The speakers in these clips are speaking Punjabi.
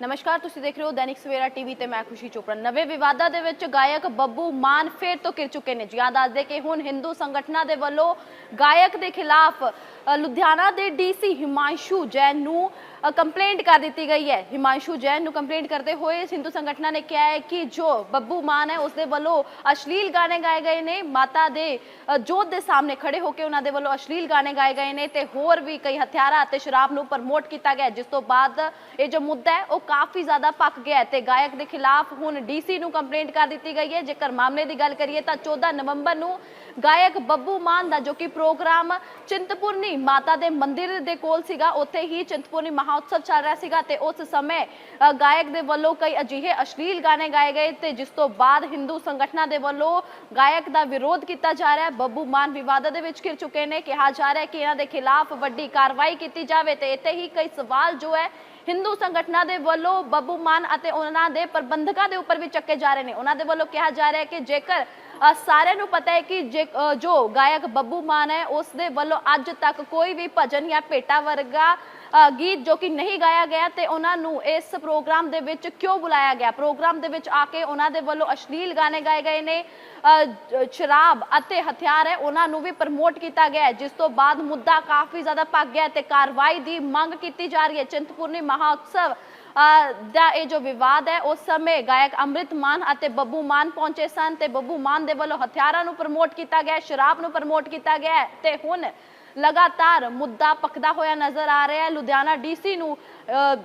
ਨਮਸਕਾਰ, ਤੁਸੀਂ ਦੇਖ ਰਹੇ ਹੋ ਦੈਨਿਕ ਸਵੇਰਾ ਟੀਵੀ ਤੇ ਮੈਂ ਖੁਸ਼ੀ ਚੋਪੜਾ। ਨਵੇਂ ਵਿਵਾਦਾਂ ਦੇ ਵਿੱਚ ਗਾਇਕ ਬੱਬੂ ਮਾਨ ਫੇਰ ਤੋਂ ਕਿਰ ਚੁੱਕੇ ਨੇ। ਜ਼ਿਆਦਾ ਦੱਸਦੇ ਕਿ ਹੁਣ ਹਿੰਦੂ ਸੰਗਠਨਾਂ ਦੇ ਵੱਲੋਂ ਗਾਇਕ ਦੇ ਖਿਲਾਫ ਲੁਧਿਆਣਾ ਦੇ ਡੀਸੀ ਹਿਮਾਂਸ਼ੂ ਜੈਨ ਨੂੰ ਕੰਪਲੇਂਟ ਕਰ ਦਿੱਤੀ ਗਈ ਹੈ। ਹਿਮਾਂਸ਼ੂ ਜੈਨ ਨੂੰ ਕੰਪਲੇਂਟ ਕਰਦੇ ਹੋਏ ਹਿੰਦੂ ਸੰਗਠਨਾਂ ਨੇ ਕਿਹਾ ਹੈ ਕਿ ਜੋ ਬੱਬੂ ਮਾਨ ਹੈ ਉਸ ਦੇ ਵੱਲੋਂ ਅਸ਼ਲੀਲ ਗਾਣੇ ਗਾਏ ਗਏ ਨੇ। ਮਾਤਾ ਦੇ ਜੋਤ ਦੇ ਸਾਹਮਣੇ ਖੜੇ ਹੋ ਕੇ ਉਹਨਾਂ ਦੇ ਵੱਲੋਂ ਅਸ਼ਲੀਲ ਗਾਣੇ ਗਾਏ ਗਏ ਨੇ ਤੇ ਹੋਰ ਵੀ ਕਈ ਹਥਿਆਰਾਂ ਅਤੇ ਸ਼ਰਾਬ ਨੂੰ ਪ੍ਰਮੋਟ ਕੀਤਾ ਗਿਆ ਜਿਸ ਤੋਂ ਬਾਅਦ ਇਹ ਜੋ ਮੁੱਦਾ ਹੈ, ਉਹ ਕਾਫੀ ਜ਼ਿਆਦਾ ਪੱਕ ਗਿਆ ਹੈ ਤੇ ਗਾਇਕ ਦੇ ਖਿਲਾਫ ਹੁਣ ਡੀਸੀ ਨੂੰ ਕੰਪਲੇਂਟ ਕਰ ਦਿੱਤੀ ਗਈ ਹੈ। ਜੇਕਰ ਮਾਮਲੇ ਦੀ ਗੱਲ ਕਰੀਏ ਤਾਂ 14 ਨਵੰਬਰ ਨੂੰ ਗਾਇਕ ਬੱਬੂ ਮਾਨ ਦਾ ਜੋ ਕਿ ਪ੍ਰੋਗਰਾਮ ਚਿੰਤਪੁਰਨੀ ਮਾਤਾ ਦੇ ਮੰਦਿਰ ਦੇ ਕੋਲ ਸੀਗਾ, ਉੱਥੇ ਹੀ ਚਿੰਤਪੁਰਨੀ ਮਹਾਉਤਸਵ ਚੱਲ ਰਿਹਾ ਸੀਗਾ ਤੇ ਉਸ ਸਮੇਂ ਗਾਇਕ ਦੇ ਵੱਲੋਂ ਕਈ ਅਜਿਹੇ ਅਸ਼ਲੀਲ ਗਾਣੇ ਗਾਏ ਗਏ ਤੇ ਜਿਸ ਤੋਂ ਬਾਅਦ ਹਿੰਦੂ ਸੰਗਠਨਾਂ ਦੇ ਵੱਲੋਂ ਗਾਇਕ ਦਾ ਵਿਰੋਧ ਕੀਤਾ ਜਾ ਰਿਹਾ ਹੈ। ਬੱਬੂ ਮਾਨ ਵਿਵਾਦਾਂ ਦੇ ਵਿੱਚ ਘਿਰ ਚੁੱਕੇ ਨੇ। ਕਿਹਾ ਜਾ ਰਿਹਾ ਹੈ ਕਿ ਇਹਨਾਂ ਦੇ ਖਿਲਾਫ ਵੱਡੀ ਕਾਰਵਾਈ ਕੀਤੀ ਜਾਵੇ ਤੇ ਇੱਥੇ ਹੀ ਕਈ ਸਵਾਲ ਜੋ ਹੈ ਹਿੰਦੂ ਸੰਗਠਨਾਂ ਦੇ ਵੱਲੋਂ ਬੱਬੂ ਮਾਨ ਅਤੇ ਉਹਨਾਂ ਦੇ ਪ੍ਰਬੰਧਕਾਂ ਦੇ ਉੱਪਰ ਵੀ ਚੱਕੇ ਜਾ ਰਹੇ ਨੇ। ਉਹਨਾਂ ਦੇ ਵੱਲੋਂ ਕਿਹਾ ਜਾ ਰਿਹਾ ਹੈ ਕਿ ਜੇਕਰ ਸਾਰਿਆਂ ਨੂੰ ਪਤਾ ਹੈ ਕਿ ਜੇ- ਜੋ ਗਾਇਕ ਬੱਬੂ ਮਾਨ ਹੈ, ਉਸ ਦੇ ਵੱਲੋਂ ਅੱਜ ਤੱਕ ਕੋਈ ਵੀ ਭਜਨ ਜਾਂ ਭੇਟਾ ਵਰਗਾ ਗੀਤ ਜੋ ਕਿ ਨਹੀਂ ਗਾਇਆ ਗਿਆ ਤੇ ਉਹਨਾਂ ਨੂੰ ਇਸ ਪ੍ਰੋਗਰਾਮ ਦੇ ਵਿੱਚ ਕਿਉਂ ਬੁਲਾਇਆ ਗਿਆ? ਪ੍ਰੋਗਰਾਮ ਦੇ ਵਿੱਚ ਆ ਕੇ ਉਹਨਾਂ ਦੇ ਵੱਲੋਂ ਅਸ਼ਲੀਲ ਗਾਣੇ ਗਾਏ ਗਏ ਨੇ। ਸ਼ਰਾਬ ਅਤੇ ਹਥਿਆਰ ਹੈ ਉਹਨਾਂ ਨੂੰ ਵੀ ਪ੍ਰਮੋਟ ਕੀਤਾ ਗਿਆ ਜਿਸ ਤੋਂ ਬਾਅਦ ਮੁੱਦਾ ਕਾਫੀ ਜ਼ਿਆਦਾ ਪੱਕ ਗਿਆ ਤੇ ਕਾਰਵਾਈ ਦੀ ਮੰਗ ਕੀਤੀ ਜਾ ਰਹੀ ਹੈ। ਚਿੰਤਪੁਰਨੀ ਮਹਾਉਤਸਵ ਅ, ਦਾ ਇਹ ਜੋ ਵਿਵਾਦ ਹੈ ਉਸ ਸਮੇਂ ਗਾਇਕ ਅੰਮ੍ਰਿਤ ਮਾਨ ਅਤੇ ਬੱਬੂ ਮਾਨ ਪਹੁੰਚੇ ਸਨ ਤੇ ਬੱਬੂ ਮਾਨ ਦੇ ਵੱਲੋਂ ਹਥਿਆਰਾਂ ਨੂੰ ਪ੍ਰਮੋਟ ਕੀਤਾ ਗਿਆ ਸ਼ਰਾਬ ਨੂੰ ਪ੍ਰਮੋਟ ਕੀਤਾ ਗਿਆ ਹੈ ਤੇ ਹੁਣ ਲਗਾਤਾਰ ਮੁੱਦਾ ਪੱਕਦਾ ਹੋਇਆ ਨਜ਼ਰ ਆ ਰਿਹਾ ਹੈ। ਲੁਧਿਆਣਾ ਡੀਸੀ ਨੂੰ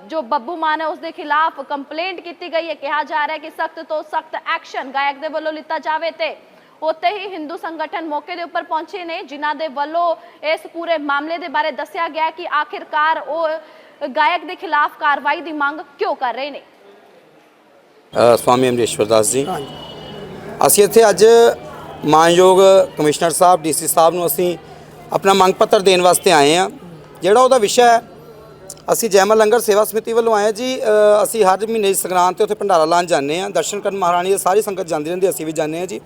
ਜੋ ਬੱਬੂ ਮਾਨ ਹੈ ਉਸ ਦੇ ਖਿਲਾਫ ਕੰਪਲੇਂਟ ਕੀਤੀ ਗਈ ਹੈ। ਕਿਹਾ ਜਾ ਰਿਹਾ ਹੈ ਕਿ ਸਖਤ ਤੋਂ ਸਖਤ ਐਕਸ਼ਨ ਗਾਇਕ ਦੇ ਵੱਲੋਂ ਲਿੱਤਾ ਜਾਵੇ ਤੇ ਉੱਥੇ ਹੀ ਹਿੰਦੂ ਸੰਗਠਨ ਮੌਕੇ ਦੇ ਉੱਪਰ ਪਹੁੰਚੇ ਨੇ ਜਿਨ੍ਹਾਂ ਦੇ ਵੱਲੋਂ ਇਸ ਪੂਰੇ ਮਾਮਲੇ ਦੇ ਬਾਰੇ ਦੱਸਿਆ ਗਿਆ ਕਿ ਆਖਿਰਕਾਰ ਉਹ ਗਾਇਕ ਦੇ ਖਿਲਾਫ ਕਾਰਵਾਈ ਦੀ ਮੰਗ ਕਿਉਂ ਕਰ ਰਹੇ ਨੇ। ਸਵਾਮੀ ਅਮਰੇਸ਼ਵਰ ਦਾਸ ਜੀ। ਅਸੀਂ ਇੱਥੇ ਅੱਜ ਮਾਨਯੋਗ ਕਮਿਸ਼ਨਰ ਸਾਹਿਬ ਡੀਸੀ ਸਾਹਿਬ ਨੂੰ ਅਸੀਂ ਆਪਣਾ ਮੰਗ ਪੱਤਰ ਦੇਣ ਵਾਸਤੇ ਆਏ ਆ ਜਿਹੜਾ ਉਹਦਾ ਵਿਸ਼ਾ ਹੈ ਅਸੀਂ ਜੈਮਲ ਲੰਗਰ ਸੇਵਾ ਸਮਿਤੀ ਵੱਲੋਂ ਆਏ ਹਾਂ ਜੀ। ਅਸੀਂ ਹਰ ਮਹੀਨੇ ਸੰਗਰਾਂਦ ਤੇ ਉੱਥੇ ਭੰਡਾਰਾ ਲਾਉਣ ਜਾਂਦੇ ਆ ਦਰਸ਼ਨ ਕਰਨ ਮਹਾਰਾਣੀ ਦੀ ਸਾਰੀ ਸੰਗਤ ਜਾਂਦੀ ਰਹਿੰਦੀ ਅਸੀਂ ਵੀ ਜਾਂਦੇ ਆ ਜੀ।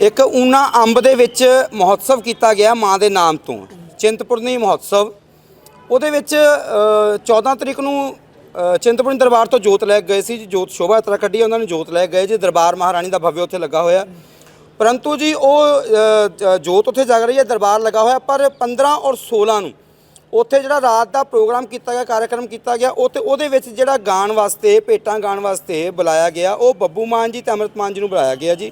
ਇੱਕ ਊਨਾ ਅੰਬ ਦੇ ਵਿੱਚ ਮਹੋਤਸਵ ਕੀਤਾ ਗਿਆ ਮਾਂ ਦੇ ਨਾਮ ਤੋਂ ਚਿੰਤਪੁਰਨੀ ਮਹੋਤਸਵ। ਉਹਦੇ ਵਿੱਚ ਅ, 14 ਤਰੀਕ ਨੂੰ ਚਿੰਤਪੁਰਨੀ ਦਰਬਾਰ ਤੋਂ ਜੋਤ ਲੈ ਕੇ ਗਏ ਸੀ ਜੀ। ਜੋਤ ਸ਼ੋਭਾ ਯਾਤਰਾ ਕੱਢੀ ਉਹਨਾਂ ਨੇ ਜੋਤ ਲੈ ਕੇ ਗਏ ਜੀ। ਦਰਬਾਰ ਮਹਾਰਾਣੀ ਦਾ ਭਵਯ ਉੱਥੇ ਲੱਗਾ ਹੋਇਆ। ਪਰੰਤੂ ਜੀ ਉਹ ਜੋਤ ਉੱਥੇ ਜਗ ਰਹੀ ਹੈ, ਦਰਬਾਰ ਲੱਗਾ ਹੋਇਆ, ਪਰ 15 ਔਰ 16 ਨੂੰ ਉੱਥੇ ਜਿਹੜਾ ਰਾਤ ਦਾ ਪ੍ਰੋਗਰਾਮ ਕੀਤਾ ਗਿਆ, ਕਾਰਜਕ੍ਰਮ ਕੀਤਾ ਗਿਆ ਉਹ ਤੇ ਉਹਦੇ ਵਿੱਚ ਜਿਹੜਾ ਗਾਣ ਵਾਸਤੇ, ਭੇਟਾਂ ਗਾਣ ਵਾਸਤੇ ਬੁਲਾਇਆ ਗਿਆ, ਉਹ ਬੱਬੂ ਮਾਨ ਜੀ ਤੇ ਅਮਰਤ ਮਾਨ ਜੀ ਨੂੰ ਬੁਲਾਇਆ ਗਿਆ ਜੀ।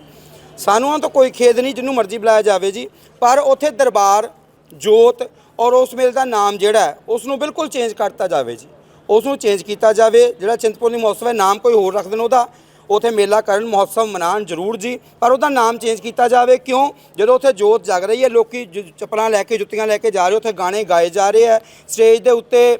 ਸਾਨੂੰ ਉਹਨਾਂ ਤੋਂ ਕੋਈ ਖੇਦ ਨਹੀਂ ਜਿਹਨੂੰ ਮਰਜ਼ੀ ਬੁਲਾਇਆ ਜਾਵੇ ਜੀ, ਪਰ ਉੱਥੇ ਦਰਬਾਰ, ਜੋਤ ਔਰ ਉਸ ਮੇਲ ਦਾ ਨਾਮ ਜਿਹੜਾ ਉਸ ਨੂੰ ਬਿਲਕੁਲ ਚੇਂਜ ਕਰਤਾ ਜਾਵੇ ਜੀ। ਉਸ ਨੂੰ ਚੇਂਜ ਕੀਤਾ ਜਾਵੇ, ਜਿਹੜਾ ਚਿੰਤਪੁਰਨੀ ਮਹੋਤਸਵ ਹੈ, ਨਾਮ ਕੋਈ ਹੋਰ ਰੱਖ ਦੇਣ ਉਹਦਾ। ਉਥੇ ਮੇਲਾ ਕਰਨ, ਮਹੋਤਸਵ ਮਨਾਉਣ ਜ਼ਰੂਰ ਜੀ, ਪਰ ਉਹਦਾ ਨਾਮ ਚੇਂਜ ਕੀਤਾ ਜਾਵੇ। ਕਿਉਂ? ਜਦੋਂ ਉੱਥੇ ਜੋਤ ਜਗ ਰਹੀ ਹੈ, ਲੋਕੀ ਜ- ਚੱਪਲਾਂ ਲੈ ਕੇ, ਜੁੱਤੀਆਂ ਲੈ ਕੇ ਜਾ ਰਹੇ, ਉੱਥੇ ਗਾਣੇ ਗਾਏ ਜਾ ਰਹੇ ਹੈ। ਸਟੇਜ ਦੇ ਉੱਤੇ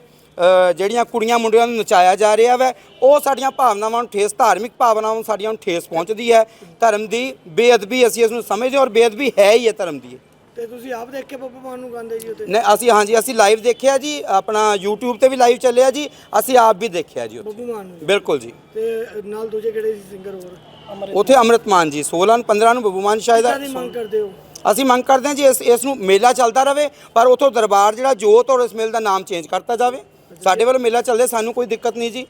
ਜਿਹੜੀਆਂ ਕੁੜੀਆਂ ਮੁੰਡਿਆਂ ਨੂੰ ਨਚਾਇਆ ਜਾ ਰਿਹਾ ਵੈ, ਉਹ ਸਾਡੀਆਂ ਭਾਵਨਾਵਾਂ ਨੂੰ ਠੇਸ, ਧਾਰਮਿਕ ਭਾਵਨਾਵਾਂ ਨੂੰ ਸਾਡੀਆਂ ਨੂੰ ਠੇਸ ਪਹੁੰਚਦੀ ਹੈ। ਧਰਮ ਦੀ ਬੇਅਦਬੀ ਅਸੀਂ ਇਸ ਨੂੰ ਸਮਝਦੇ ਹਾਂ, ਔਰ ਬੇਅਦਬੀ ਹੈ ਹੀ ਹੈ ਧਰਮ ਦੀ। ਤੇ ਤੁਸੀਂ ਆਪ ਦੇਖ ਕੇ ਬੱਬੂ ਮਾਨ ਨੂੰ ਗਾਉਂਦੇ ਜੀ ਉੱਤੇ ਨੇ ਅਸੀਂ ਹਾਂਜੀ ਅਸੀਂ ਲਾਈਵ ਦੇਖਿਆ ਜੀ ਆਪਣਾ YouTube ਤੇ ਵੀ ਲਾਈਵ ਚੱਲਿਆ ਜੀ ਅਸੀਂ ਆਪ ਵੀ ਦੇਖਿਆ ਜੀ ਉੱਥੇ। ਬੱਬੂ ਮਾਨ ਨੂੰ? ਬਿਲਕੁਲ ਜੀ। ਤੇ ਨਾਲ ਦੂਜੇ ਕਿਹੜੇ ਸੀ ਸਿੰਗਰ ਹੋਰ? ਉੱਥੇ ਅੰਮ੍ਰਿਤ ਮਾਨ ਜੀ 16 ਨੂੰ 15 ਨੂੰ ਬੱਬੂ ਮਾਨ ਸ਼ਾਇਦ ਕਿਹਦੀ ਮੰਗ ਕਰਦੇ ਹੋ? ਅਸੀਂ ਮੰਗ ਕਰਦੇ ਹਾਂ ਜੀ ਇਸ ਇਸ ਨੂੰ ਮੇਲਾ ਚੱਲਦਾ ਰਵੇ ਪਰ ਉਥੋਂ ਦਰਬਾਰ ਜਿਹੜਾ ਜੋਤ ਔਰ ਇਸ ਮੇਲ ਦਾ ਨਾਮ ਚੇਂਜ ਕਰਤਾ ਜਾਵੇ। ਸਾਡੇ ਵੱਲ ਮੇਲਾ ਚੱਲਦੇ ਸਾਨੂੰ ਕੋਈ ਦਿੱਕਤ ਨਹੀਂ ਜੀ।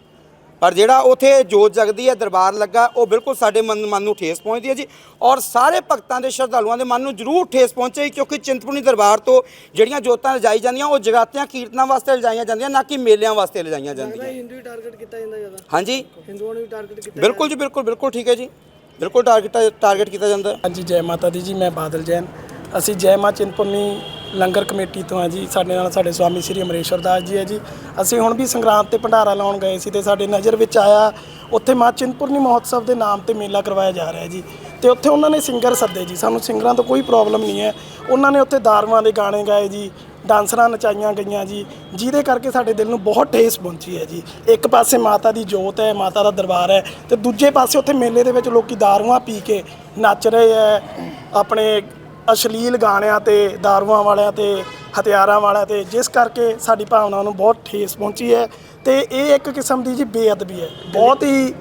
ਪਰ ਜਿਹੜਾ ਉਥੇ ਜੋਤ ਜਗਦੀ ਹੈ ਦਰਬਾਰ ਲੱਗਾ ਉਹ ਬਿਲਕੁਲ ਸਾਡੇ ਮਨ ਮਨ ਨੂੰ ਠੇਸ ਪਹੁੰਚਦੀ ਹੈ ਜੀ। ਔਰ ਸਾਰੇ ਭਗਤਾਂ ਦੇ ਸ਼ਰਧਾਲੂਆਂ ਦੇ ਮਨ ਨੂੰ ਜ਼ਰੂਰ ਠੇਸ ਪਹੁੰਚੇ ਕਿਉਂਕਿ ਚਿੰਤਪੁਰਨੀ ਦਰਬਾਰ ਤੋਂ ਜਿਹੜੀਆਂ ਜੋਤਾਂ ਰਜਾਈ ਜਾਂਦੀਆਂ ਉਹ ਜਗਾਤੀਆਂ ਕੀਰਤਨਾਂ ਵਾਸਤੇ ਰਜਾਈਆਂ ਜਾਂਦੀਆਂ ਨਾ ਕਿ ਮੇਲਿਆਂ ਵਾਸਤੇ ਲੱਗਦਾ ਜਾਂਦੀਆਂ। ਹਿੰਦੂ ਹੀ ਟਾਰਗੇਟ ਕੀਤਾ ਜਾਂਦਾ ਜ਼ਿਆਦਾ। ਹਾਂਜੀ? ਹਿੰਦੂਆਂ ਨੂੰ ਵੀ ਟਾਰਗੇਟ ਕੀਤਾ ਬਿਲਕੁਲ ਜੀ ਬਿਲਕੁਲ ਬਿਲਕੁਲ ਠੀਕ ਹੈ ਜੀ। ਬਿਲਕੁਲ ਟਾਰਗੇਟ ਟਾਰਗੇਟ ਕੀਤਾ ਜਾਂਦਾ। ਹਾਂਜੀ ਜੈ ਮਾਤਾ ਦੀ ਜੀ ਮੈਂ ਬਾਦਲ ਜੈਨ। ਅਸੀਂ ਜੈ ਮਾਂ ਚਿੰਤਪੁਰਨੀ ਲੰਗਰ ਕਮੇਟੀ ਤੋਂ ਆ ਜੀ, ਸਾਡੇ ਨਾਲ ਸਾਡੇ ਸਵਾਮੀ ਸ੍ਰੀ ਅਮਰੇਸ਼ਵਰ ਦਾਸ ਜੀ ਹੈ ਜੀ। ਅਸੀਂ ਹੁਣ ਵੀ ਸੰਗਰਾਂਦ ਤੇ ਭੰਡਾਰਾ ਲਾਉਣ ਗਏ ਸੀ ਤੇ ਸਾਡੇ ਨਜ਼ਰ ਵਿੱਚ ਆਇਆ, ਉੱਥੇ ਮਾਂ ਚਿੰਤਪੁਰਨੀ ਮਹੋਤਸਵ ਦੇ ਨਾਮ ਤੇ ਮੇਲਾ ਕਰਵਾਇਆ ਜਾ ਰਿਹਾ ਜੀ। ਤੇ ਉੱਥੇ ਉਹਨਾਂ ਨੇ ਸਿੰਗਰ ਸੱਦੇ ਜੀ, ਸਾਨੂੰ ਸਿੰਗਰਾਂ ਤੋਂ ਕੋਈ ਪ੍ਰੋਬਲਮ ਨਹੀਂ ਹੈ। ਉਹਨਾਂ ਨੇ ਉੱਥੇ ਦਾਰੂਆਂ ਦੇ ਗਾਣੇ ਗਾਏ ਜੀ, ਡਾਂਸਰਾਂ ਨਚਾਈਆਂ ਗਈਆਂ ਜੀ, ਜਿਹਦੇ ਕਰਕੇ ਸਾਡੇ ਦਿਲ ਨੂੰ ਬਹੁਤ ਠੇਸ ਪਹੁੰਚੀ ਹੈ ਜੀ। ਇੱਕ ਪਾਸੇ ਮਾਤਾ ਦੀ ਜੋਤ ਹੈ, ਮਾਤਾ ਦਾ ਦਰਬਾਰ ਹੈ, ਤੇ ਦੂਜੇ ਪਾਸੇ ਉੱਥੇ ਮੇਲੇ ਦੇ ਵਿੱਚ ਲੋਕੀ ਦਾਰੂਆਂ ਪੀ ਕੇ ਨੱਚ ਰਹੇ ਹੈ, ਆਪਣੇ ਅਸ਼ਲੀਲ ਗਾਣਿਆਂ ਤੇ, ਦਾਰੂਆਂ ਵਾਲਿਆਂ ਤੇ, ਹਥਿਆਰਾਂ ਵਾਲਿਆਂ ਤੇ, ਜਿਸ ਕਰਕੇ ਸਾਡੀ ਭਾਵਨਾ ਨੂੰ ਬਹੁਤ ਠੇਸ ਪਹੁੰਚੀ ਹੈ। ਤੇ ਇਹ ਇੱਕ ਕਿਸਮ ਦੀ ਜੀ ਬੇਅਦਬੀ ਹੈ। ਬਹੁਤ ਹੀ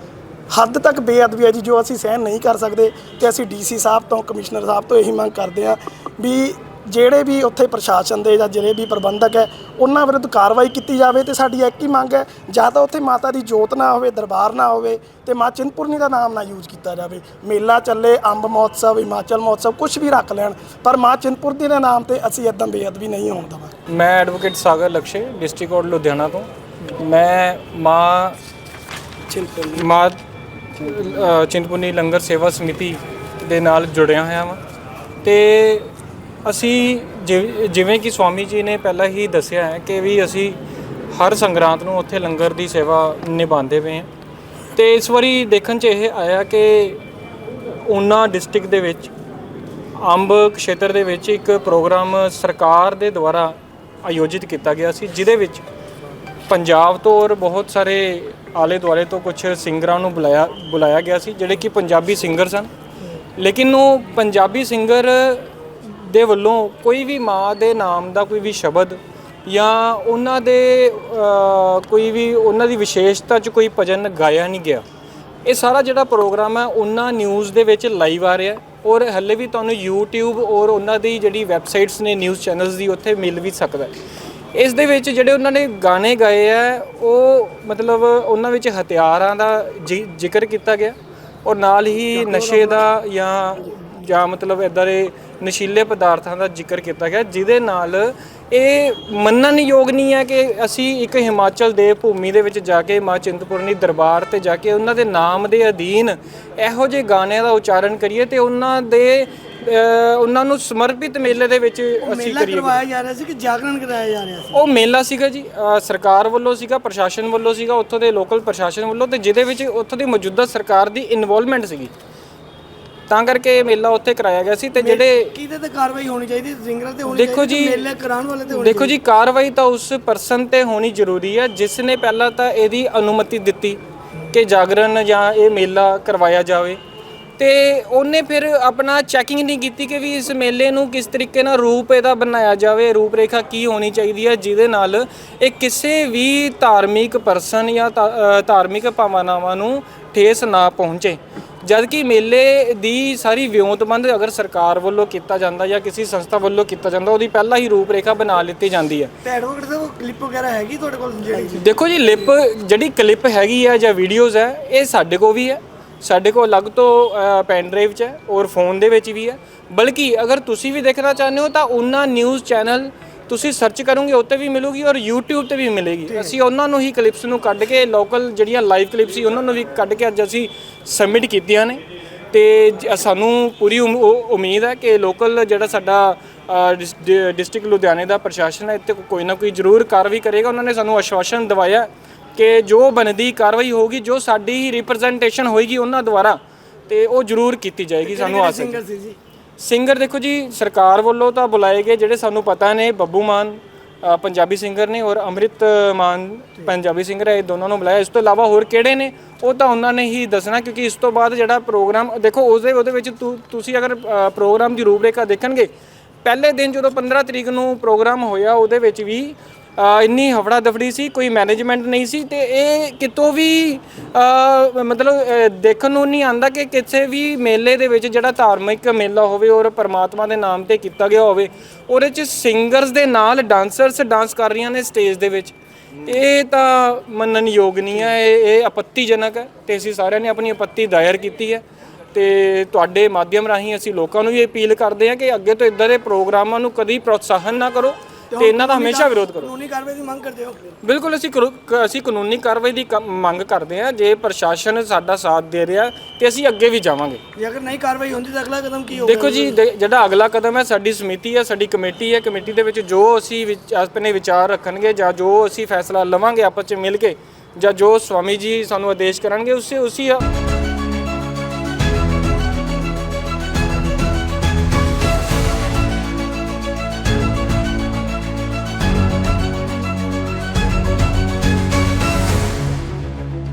ਹੱਦ ਤੱਕ ਬੇਅਦਬੀ ਹੈ ਜੀ, ਜੋ ਅਸੀਂ ਸਹਿਨ ਨਹੀਂ ਕਰ ਸਕਦੇ। ਤੇ ਅਸੀਂ ਡੀਸੀ ਸਾਹਿਬ ਤੋਂ, ਕਮਿਸ਼ਨਰ ਸਾਹਿਬ ਤੋਂ ਇਹੀ ਮੰਗ ਕਰਦੇ ਹਾਂ ਵੀ ਜਿਹੜੇ ਵੀ ਉੱਥੇ ਪ੍ਰਸ਼ਾਸਨ ਦੇ ਜਾਂ ਜਿਹੜੇ ਵੀ ਪ੍ਰਬੰਧਕ ਹੈ ਉਹਨਾਂ ਵਿਰੁੱਧ ਕਾਰਵਾਈ ਕੀਤੀ ਜਾਵੇ ਤੇ ਸਾਡੀ ਇੱਕ ਹੀ ਮੰਗ ਹੈ ਜਾਂ ਤਾਂ ਉੱਥੇ ਮਾਤਾ ਦੀ ਜੋਤ ਨਾ ਹੋਵੇ ਦਰਬਾਰ ਨਾ ਹੋਵੇ ਤੇ ਮਾਂ ਚਿੰਤਪੁਰਨੀ ਦਾ ਨਾਮ ਨਾ ਯੂਜ਼ ਕੀਤਾ ਜਾਵੇ। ਮੇਲਾ ਚੱਲੇ ਅੰਬ ਮਹੋਤਸਵ ਹਿਮਾਚਲ ਮਹੋਤਸਵ ਕੁਝ ਵੀ ਰੱਖ ਲੈਣ ਪਰ ਮਾਂ ਚਿੰਤਪੁਰਨੀ ਦੇ ਨਾਮ ਤੇ ਅਸੀਂ ਇਦਾਂ ਬੇਅਦਬੀ ਨਹੀਂ ਹੋਣ ਦੇਵਾਂਗੇ। ਮੈਂ advocate Sagar Lakshay district court Ludhiana ਤੋਂ। ਮੈਂ ਮਾਂ ਚਿੰਤਪੁਰਨੀ ਮਾਂ ਚਿੰਤਪੁਰਨੀ ਲੰਗਰ ਸੇਵਾ ਸਮਿਤੀ ਦੇ ਨਾਲ ਜੁੜਿਆ ਹੋਇਆ ਹਾਂ ਤੇ ਅਸੀਂ ਜਿਵ- ਜਿਵੇਂ ਕਿ ਸਵਾਮੀ ਜੀ ਨੇ ਪਹਿਲਾਂ ਹੀ ਦੱਸਿਆ ਹੈ ਕਿ ਵੀ ਅਸੀਂ ਹਰ ਸੰਗਰਾਂਦ ਨੂੰ ਉੱਥੇ ਲੰਗਰ ਦੀ ਸੇਵਾ ਨਿਭਾਉਂਦੇ ਪਏ ਹਾਂ। ਤੇ ਇਸ ਵਾਰੀ ਦੇਖਣ 'ਚ ਇਹ ਆਇਆ ਕਿ ਊਨਾ ਡਿਸਟ੍ਰਿਕਟ ਦੇ ਵਿੱਚ, ਅੰਬ ਖੇਤਰ ਦੇ ਵਿੱਚ ਇੱਕ ਪ੍ਰੋਗਰਾਮ ਸਰਕਾਰ ਦੇ ਦੁਆਰਾ ਆਯੋਜਿਤ ਕੀਤਾ ਗਿਆ ਸੀ, ਜਿਹਦੇ ਵਿੱਚ ਪੰਜਾਬ ਤੋਂ ਔਰ ਬਹੁਤ ਸਾਰੇ ਆਲੇ ਦੁਆਲੇ ਤੋਂ ਕੁਝ ਸਿੰਗਰਾਂ ਨੂੰ ਬੁਲਾਇਆ ਬੁਲਾਇਆ ਗਿਆ ਸੀ, ਜਿਹੜੇ ਕਿ ਪੰਜਾਬੀ ਸਿੰਗਰ ਸਨ। ਲੇਕਿਨ ਉਹ ਪੰਜਾਬੀ ਸਿੰਗਰ ਦੇ ਵੱਲੋਂ ਕੋਈ ਵੀ ਮਾਂ ਦੇ ਨਾਮ ਦਾ ਕੋਈ ਵੀ ਸ਼ਬਦ ਜਾਂ ਉਹਨਾਂ ਦੇ ਕੋਈ ਵੀ ਉਹਨਾਂ ਦੀ ਵਿਸ਼ੇਸ਼ਤਾ 'ਚ ਕੋਈ ਭਜਨ ਗਾਇਆ ਨਹੀਂ ਗਿਆ। ਇਹ ਸਾਰਾ ਜਿਹੜਾ ਪ੍ਰੋਗਰਾਮ ਹੈ ਉਹਨਾਂ ਨਿਊਜ਼ ਦੇ ਵਿੱਚ ਲਾਈਵ ਆ ਰਿਹਾ ਔਰ ਹੱਲੇ ਵੀ ਤੁਹਾਨੂੰ YouTube ਔਰ ਉਹਨਾਂ ਦੀ ਜਿਹੜੀ ਵੈਬਸਾਈਟਸ ਨੇ ਨਿਊਜ਼ ਚੈਨਲਸ ਦੀ ਉੱਥੇ ਮਿਲ ਵੀ ਸਕਦਾ ਇਸ ਦੇ ਵਿੱਚ ਜਿਹੜੇ ਉਹਨਾਂ ਨੇ ਗਾਣੇ ਗਾਏ ਆ ਉਹ ਮਤਲਬ ਉਹਨਾਂ ਵਿੱਚ ਹਥਿਆਰਾਂ ਦਾ ਜ਼ਿਕਰ ਕੀਤਾ ਗਿਆ ਔਰ ਨਾਲ ਹੀ ਨਸ਼ੇ ਦਾ ਜਾਂ ਜਾਂ ਮਤਲਬ ਇਦਾਂ ਦੇ ਨਸ਼ੀਲੇ ਪਦਾਰਥਾਂ ਦਾ ਜ਼ਿਕਰ ਕੀਤਾ ਗਿਆ ਜਿਹਦੇ ਨਾਲ ਇਹ ਮੰਨਣਯੋਗ ਨਹੀਂ ਹੈ ਕਿ ਅਸੀਂ ਇੱਕ ਹਿਮਾਚਲ ਦੇ ਭੂਮੀ ਦੇ ਵਿੱਚ ਜਾ ਕੇ ਮਾਂ ਚਿੰਤਪੁਰਨੀ ਦਰਬਾਰ ਤੇ ਜਾ ਕੇ ਉਹਨਾਂ ਦੇ ਨਾਮ ਦੇ ਅਧੀਨ ਇਹੋ ਜਿਹੇ ਗਾਣਿਆਂ ਦਾ ਉਚਾਰਨ ਕਰੀਏ ਤੇ ਉਹਨਾਂ ਦੇ ਉਹਨਾਂ ਨੂੰ ਸਮਰਪਿਤ ਮੇਲੇ ਦੇ ਵਿੱਚ ਅਸੀਂ ਮੇਲਾ ਕਰੀਏ। ਕਰਵਾਇਆ ਜਾ ਰਿਹਾ ਸੀ ਕਿ ਜਾਗਰਣ ਕਰਾਇਆ ਜਾ ਰਿਹਾ ਸੀ? ਉਹ ਮੇਲਾ ਸੀਗਾ ਜੀ ਸਰਕਾਰ ਵੱਲੋਂ ਸੀਗਾ ਪ੍ਰਸ਼ਾਸਨ ਵੱਲੋਂ ਸੀਗਾ ਉੱਥੋਂ ਦੇ ਲੋਕਲ ਪ੍ਰਸ਼ਾਸਨ ਵੱਲੋਂ ਤੇ ਜਿਹਦੇ ਵਿੱਚ ਉੱਥੋਂ ਦੀ ਮੌਜੂਦਾ ਸਰਕਾਰ ਦੀ ਇਨਵੋਲਵਮੈਂਟ ਸੀਗੀ। ਤਾਂ ਕਰਕੇ ਇਹ ਮੇਲਾ ਉੱਥੇ ਕਰਾਇਆ ਗਿਆ ਸੀ ਤੇ ਜਿਹੜੇ ਕਿਹਦੇ ਤੇ ਕਾਰਵਾਈ ਹੋਣੀ ਚਾਹੀਦੀ? ਸਿੰਗਰ ਤੇ ਹੋਣੀ ਦੇਖੋ ਜੀ, ਮੇਲੇ ਕਰਾਉਣ ਵਾਲੇ ਤੇ ਹੋਣੀ ਦੇਖੋ ਜੀ ਕਾਰਵਾਈ ਤਾਂ ਉਸ ਪਰਸਨ ਤੇ ਹੋਣੀ ਜ਼ਰੂਰੀ ਹੈ ਜਿਸ ਨੇ ਪਹਿਲਾਂ ਤਾਂ ਇਹਦੀ ਅਨੁਮਤੀ ਦਿੱਤੀ ਕਿ ਜਾਗਰਣ ਜਾਂ ਇਹ ਮੇਲਾ ਕਰਵਾਇਆ ਜਾਵੇ। ਤੇ ਉਹਨੇ ਫਿਰ ਆਪਣਾ ਚੈਕਿੰਗ ਨਹੀਂ ਕੀਤੀ ਕਿ ਵੀ ਇਸ ਮੇਲੇ ਨੂੰ ਕਿਸ ਤਰੀਕੇ ਨਾਲ ਰੂਪ ਇਹਦਾ ਬਣਾਇਆ ਜਾਵੇ ਰੂਪ ਰੇਖਾ ਕੀ ਹੋਣੀ ਚਾਹੀਦੀ ਹੈ ਜਿਹਦੇ ਨਾਲ ਇਹ ਕਿਸੇ ਵੀ ਧਾਰਮਿਕ ਪਰਸਨ ਜਾਂ ਧਾਰਮਿਕ ਭਾਵਨਾਵਾਂ ਨੂੰ ਠੇਸ ਨਾ ਪਹੁੰਚੇ। ਜਦ ਕਿ ਮੇਲੇ ਦੀ ਸਾਰੀ ਵਿਉਂਤਬੰਦ ਅਗਰ ਸਰਕਾਰ ਵੱਲੋਂ ਕੀਤਾ ਜਾਂਦਾ ਜਾਂ ਕਿਸੇ ਸੰਸਥਾ ਵੱਲੋਂ ਕੀਤਾ ਜਾਂਦਾ ਉਹਦੀ ਪਹਿਲਾਂ ਹੀ ਰੂਪ ਰੇਖਾ ਬਣਾ ਲਿੱਤੀ ਜਾਂਦੀ ਹੈ। ਤੇ ਐਡਵੋਕੇਟ ਸਾਹਿਬ ਉਹ ਕਲਿੱਪ ਵਗੈਰਾ ਹੈਗੀ ਤੁਹਾਡੇ ਕੋਲ ਜਿਹੜੀ? ਦੇਖੋ ਜੀ ਲਿਪ ਜਿਹੜੀ ਕਲਿੱਪ ਹੈਗੀ ਹੈ ਜਾਂ ਵੀਡੀਓਜ਼ ਹੈ ਇਹ ਸਾਡੇ ਕੋਲ ਵੀ ਹੈ। ਸਾਡੇ ਕੋਲ ਅਲੱਗ ਤੋਂ ਪੈਨ ਡਰਾਈਵ 'ਚ ਹੈ ਔਰ ਫੋਨ ਦੇ ਵਿੱਚ ਵੀ ਹੈ। ਬਲਕਿ ਅਗਰ ਤੁਸੀਂ ਵੀ ਦੇਖਣਾ ਚਾਹੁੰਦੇ ਹੋ ਤਾਂ ਉਹਨਾਂ ਨਿਊਜ਼ ਚੈਨਲ ਤੁਸੀਂ ਸਰਚ ਕਰੋਗੇ ਉੱਤੇ ਵੀ ਮਿਲੂਗੀ ਔਰ YouTube ਤੇ ਵੀ ਮਿਲੇਗੀ। ਅਸੀਂ ਉਹਨਾਂ ਨੂੰ ਹੀ ਕਲਿੱਪਸ ਨੂੰ ਕੱਢ ਕੇ ਲੋਕਲ ਜਿਹੜੀਆਂ ਲਾਈਵ ਕਲਿੱਪ ਸੀ ਉਹਨਾਂ ਨੂੰ ਵੀ ਕੱਢ ਕੇ ਅੱਜ ਅਸੀਂ ਸਬਮਿਟ ਕੀਤੀਆਂ ਨੇ। ਤੇ ਸਾਨੂੰ ਪੂਰੀ ਉਮੀਦ ਹੈ ਕਿ ਲੋਕਲ ਜਿਹੜਾ ਸਾਡਾ ਡਿਸਟ੍ਰਿਕਟ ਲੁਧਿਆਣੇ ਦਾ ਪ੍ਰਸ਼ਾਸਨ ਹੈ ਇੱਥੇ ਕੋਈ ਨਾ ਕੋਈ ਜ਼ਰੂਰ ਕਾਰਵਾਈ ਕਰੇਗਾ। ਉਹਨਾਂ ਨੇ ਸਾਨੂੰ ਆਸ਼ਵਾਸਨ ਦਿਵਾਇਆ ਕਿ ਜੋ ਬਣਦੀ ਕਾਰਵਾਈ ਹੋਊਗੀ ਜੋ ਸਾਡੀ ਹੀ ਰਿਪਰੈਜ਼ੈਂਟੇਸ਼ਨ ਹੋਏਗੀ ਉਹਨਾਂ ਦੁਆਰਾ ਤੇ ਉਹ ਜ਼ਰੂਰ ਕੀਤੀ ਜਾਏਗੀ ਸਾਨੂੰ ਆਸ ਹੈ। ਸਿੰਗਰ ਦੇਖੋ ਜੀ ਸਰਕਾਰ ਵੱਲੋਂ ਤਾਂ ਬੁਲਾਏ ਗਏ ਜਿਹੜੇ ਸਾਨੂੰ ਪਤਾ ਨੇ ਬੱਬੂ ਮਾਨ ਅ, ਪੰਜਾਬੀ ਸਿੰਗਰ ਨੇ ਔਰ ਅੰਮ੍ਰਿਤ ਮਾਨ ਪੰਜਾਬੀ ਸਿੰਗਰ ਹੈ ਇਹ ਦੋਨਾਂ ਨੂੰ ਬੁਲਾਇਆ। ਇਸ ਤੋਂ ਇਲਾਵਾ ਹੋਰ ਕਿਹੜੇ ਨੇ? ਉਹ ਤਾਂ ਉਹਨਾਂ ਨੇ ਹੀ ਦੱਸਣਾ ਕਿਉਂਕਿ ਇਸ ਤੋਂ ਬਾਅਦ ਜਿਹੜਾ ਪ੍ਰੋਗਰਾਮ ਦੇਖੋ ਉਸਦੇ ਉਹਦੇ ਵਿੱਚ ਤੁ- ਤੁਸੀਂ ਅਗਰ ਅ, ਪ੍ਰੋਗਰਾਮ ਦੀ ਰੂਪਰੇਖਾ ਦੇਖਣਗੇ ਪਹਿਲੇ ਦਿਨ ਜਦੋਂ 15 ਤਰੀਕ ਨੂੰ ਪ੍ਰੋਗਰਾਮ ਹੋਇਆ ਉਹਦੇ ਵਿੱਚ ਵੀ ਇੰਨੀ ਹਫੜਾ ਦਫੜੀ ਸੀ, ਕੋਈ ਮੈਨੇਜਮੈਂਟ ਨਹੀਂ ਸੀ ਤੇ ਇਹ ਕਿਤੋਂ ਵੀ ਮਤਲਬ ਦੇਖਣ ਨੂੰ ਨਹੀਂ ਆਂਦਾ ਕਿ ਕਿਸੇ ਵੀ ਮੇਲੇ ਦੇ ਵਿੱਚ ਜਿਹੜਾ ਧਾਰਮਿਕ ਮੇਲਾ ਹੋਵੇ ਔਰ ਪਰਮਾਤਮਾ ਦੇ ਨਾਮ ਤੇ ਕੀਤਾ ਗਿਆ ਹੋਵੇ, ਉਹਦੇ ਚ ਸਿੰਗਰਸ ਦੇ ਨਾਲ ਡਾਂਸਰਸ ਡਾਂਸ ਕਰ ਰਹੀਆਂ ਨੇ ਸਟੇਜ ਦੇ ਵਿੱਚ। ਇਹ ਤਾਂ ਮੰਨਣਯੋਗ ਨਹੀਂ ਹੈ ਇਹ ਇਹ ਆਪੱਤੀਜਨਕ ਹੈ ਤੇ ਅਸੀਂ ਸਾਰਿਆਂ ਨੇ ਆਪਣੀ ਆਪੱਤੀ ਦਾਇਰ ਕੀਤੀ ਹੈ ਤੇ ਤੁਹਾਡੇ ਮਾਧਿਅਮ ਰਾਹੀਂ ਅਸੀਂ ਲੋਕਾਂ ਨੂੰ ਵੀ ਅਪੀਲ ਕਰਦੇ ਹਾਂ ਕਿ ਅੱਗੇ ਤੋਂ ਇਦਾਂ ਦੇ ਪ੍ਰੋਗਰਾਮਾਂ ਨੂੰ ਕਦੀ ਪ੍ਰੋਤਸਾਹਨ ਨਾ ਕਰੋ। ਤੇ ਇਹਨਾਂ ਦਾ ਹਮੇਸ਼ਾ ਵਿਰੋਧ ਕਰੋ। ਕਾਨੂੰਨੀ ਕਾਰਵਾਈ ਦੀ ਮੰਗ ਕਰਦੇ ਹੋ? ਬਿਲਕੁਲ ਅਸੀਂ ਕਰੋ- ਕ- ਅਸੀਂ ਕਾਨੂੰਨੀ ਕਾਰਵਾਈ ਦੀ ਕ- ਮੰਗ ਕਰਦੇ ਹਾਂ। ਜੇ ਪ੍ਰਸ਼ਾਸਨ ਸਾਡਾ ਸਾਥ ਦੇ ਰਿਹਾ ਤੇ ਅਸੀਂ ਅੱਗੇ ਵੀ ਜਾਵਾਂਗੇ। ਜੇ ਅਗਰ ਨਹੀਂ ਕਾਰਵਾਈ ਹੁੰਦੀ ਤਾਂ ਅਗਲਾ ਕਦਮ ਕੀ ਹੋਊਗਾ ਦੇਖੋ ਜੀ ਦੇ- ਜਿਹੜਾ ਅਗਲਾ ਕਦਮ ਹੈ ਸਾਡੀ ਸਮਿਤੀ ਹੈ ਸਾਡੀ ਕਮੇਟੀ ਹੈ। ਕਮੇਟੀ ਦੇ ਵਿੱਚ ਜੋ ਅਸੀਂ ਵਿਚ- ਆਪਣੇ ਵਿਚਾਰ ਰੱਖਣਗੇ ਜਾਂ ਜੋ ਅਸੀਂ ਫੈਸਲਾ ਲਵਾਂਗੇ ਆਪਸ ਵਿੱਚ ਮਿਲ ਕੇ ਜਾਂ ਜੋ ਸਵਾਮੀ ਜੀ ਸਾਨੂੰ ਆਦੇਸ਼ ਕਰਨਗੇ ਉਸੇ ਉਸੇ